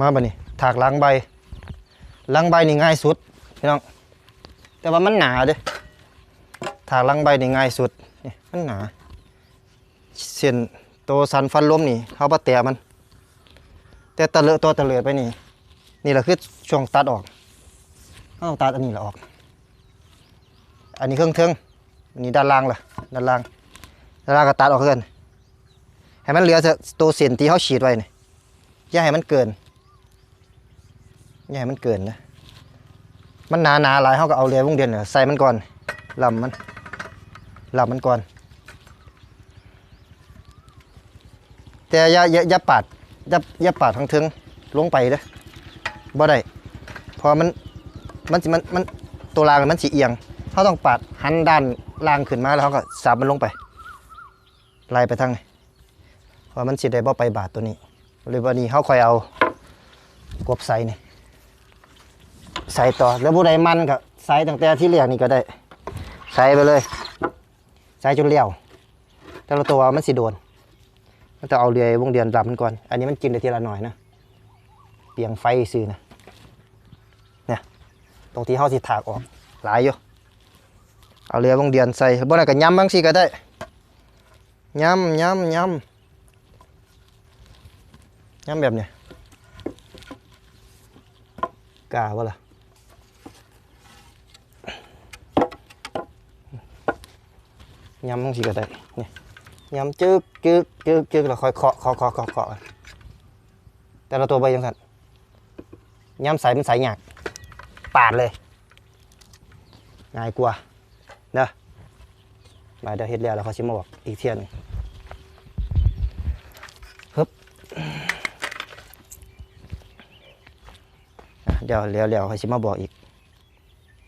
มาบัดนี้ถากล้างใบล้างใบนี่ง่ายสุดพี่น้อง แต่ว่ามันหนาเด้ถากล้างใบนี่ง่ายสุดนี่มันหนา เส้นโตสันฟันล้มนี่เขาบ่แตะมัน แต่ตะเลอะตัวตะเลิดไปนี่ นี่แหละคือช่วงตัดออกเขาต้องตัดอันนี้แหละออก อันนี้เครื่องเทิงอันนี้ด้านล่างล่ะด้านล่างด้านล่างก็ตัดออกเกินให้มันเหลือตัวเส้นที่เขาฉีดไว้นี่อย่าให้มันเกิน ให้มันเกินนะมันหนาหนาหลายเขาก็เอาเรือวงเดียนเนี่ยใส่มันก่อนลำมันลำมันก่อน แต่อย่าอย่าอย่าปาดอย่าอย่าปาดทั้งทิงลงไปเด้อบ่ได้พอมันมันมันมันตัวรางมันสิเอียงเขาต้องปาดหันด้านล่างขึ้นมาแล้วเขาก็สับมันลงไปไล่ไปทางนี้เพราะมันสิได้บ่ไปบาดตัวนี้เลยวันนี้เขาคอยเอากบใส่นี่ ใส่ต่อแล้วผู้ใดมันก็ใส่ตั้งแต่ที่เรียกนี่ก็ได้ ใส่ไปเลย ใส่จนเลี้ยว แต่ละตัวมันสิโดนมันต้องเอาเรือวงเดือนรับมันก่อน อันนี้มันกินได้ทีละหน่อยนะเปลียงไฟซื้อนะเนี่ยตรงที่เขาสิถากออกหลายอยู่เอาเรือวงเดือนใส่บ่ได้ก็ย้ำบางสิก็ได้ย้ำย้ำย้ำย้ำแบบเนี้ยกาบ่ล่ะ ย้ำบางสิก็ได้เนี่ยยำจึกจึกจึกจึกแล้วค่อยเคาะเคาะเคาะเคาะเคาะแต่ละตัวใบยังสันย้ำใสมันใสหยากปาดเลยง่ายกว่าเด้อมาเดี๋ยวเฮ็ดแล้วแล้วเขาชิมาบอกอีกเที่ยนฮึบเดี๋ยวเลี้ยวเลี้ยวเขาชิมาบอกอีก